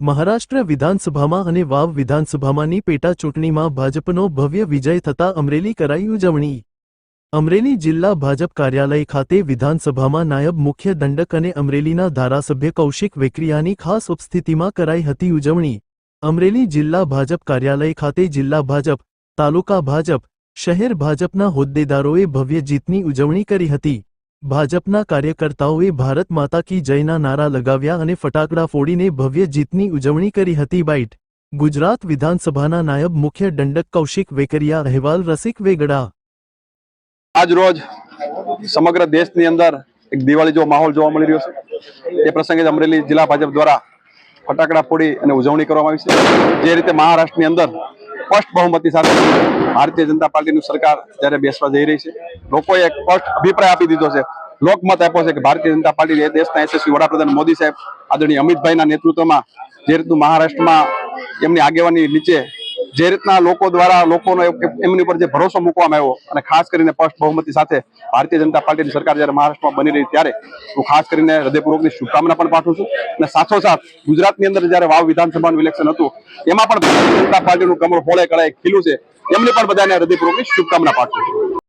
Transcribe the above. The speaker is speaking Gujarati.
મહારાષ્ટ્ર વિધાનસભામાં અને વાવ વિધાનસભામાંની પેટા ચૂંટણીમાં ભાજપનો ભવ્ય વિજય થતા અમરેલી કરાઈ ઉજવણી. અમરેલી જિલ્લા ભાજપ કાર્યાલય ખાતે વિધાનસભામાં નાયબ મુખ્ય દંડક અને અમરેલીના ધારાસભ્ય કૌશિક વેકરિયાની ખાસ ઉપસ્થિતિમાં કરાઈ હતી ઉજવણી. અમરેલી જિલ્લા ભાજપ કાર્યાલય ખાતે જિલ્લા ભાજપ, તાલુકા ભાજપ, શહેર ભાજપના હોદ્દેદારોએ ભવ્ય જીતની ઉજવણી કરી હતી. ભાજપના કાર્યકર્તાઓએ ભારત માતા કી જયના નારા લગાવ્યા અને ફટાકડા ફોડીને ભવ્ય જીતની ઉજવણી કરી હતી બાઇટ. ગુજરાત વિધાનસભાના નાયબ મુખ્ય દંડક કૌશિક વેકરિયા, અહેવાલ રસિક વેગડા. આજ રોજ સમગ્ર દેશની અંદર એક દિવાળી જેવો માહોલ જોવા મળી રહ્યો છે. એ પ્રસંગે અમરેલી જિલ્લા ભાજપ દ્વારા ફટાકડા ફોડી અને ઉજવણી કરવામાં આવી છે. જે રીતે મહારાષ્ટ્રની અંદર સ્પષ્ટ બહુમતી સાથે ભારતીય જનતા પાર્ટીની સરકાર જ્યારે બેસવા જઈ રહી છે, લોકોએ એક સ્પષ્ટ અભિપ્રાય આપી દીધો છે. લોકમત આપ્યો છે કે ભારતીય જનતા પાર્ટી દેશના યશસ્વી વડાપ્રધાન મોદી સાહેબ, આદરણીય અમિતભાઈના નેતૃત્વમાં જે રીતનું મહારાષ્ટ્રમાં એમની આગેવાની નીચે જે રીતના લોકો દ્વારા લોકોનો એમની ઉપર જે ભરોસો મૂકવામાં આવ્યો અને ખાસ કરીને સ્પષ્ટ બહુમતી સાથે ભારતીય જનતા પાર્ટીની સરકાર જ્યારે મહારાષ્ટ્રમાં બની રહી ત્યારે હું ખાસ કરીને હૃદયપૂર્વકની શુભકામના પણ પાઠવું છું. અને સાથોસાથ ગુજરાતની અંદર જ્યારે વાવ વિધાનસભાનું ઇલેક્શન હતું, એમાં પણ ભારતીય જનતા પાર્ટીનું કમળ હોળે કળાએ ખીલું છે. એમને પણ બધાને હૃદયપૂર્વકની શુભકામના પાઠવું છું.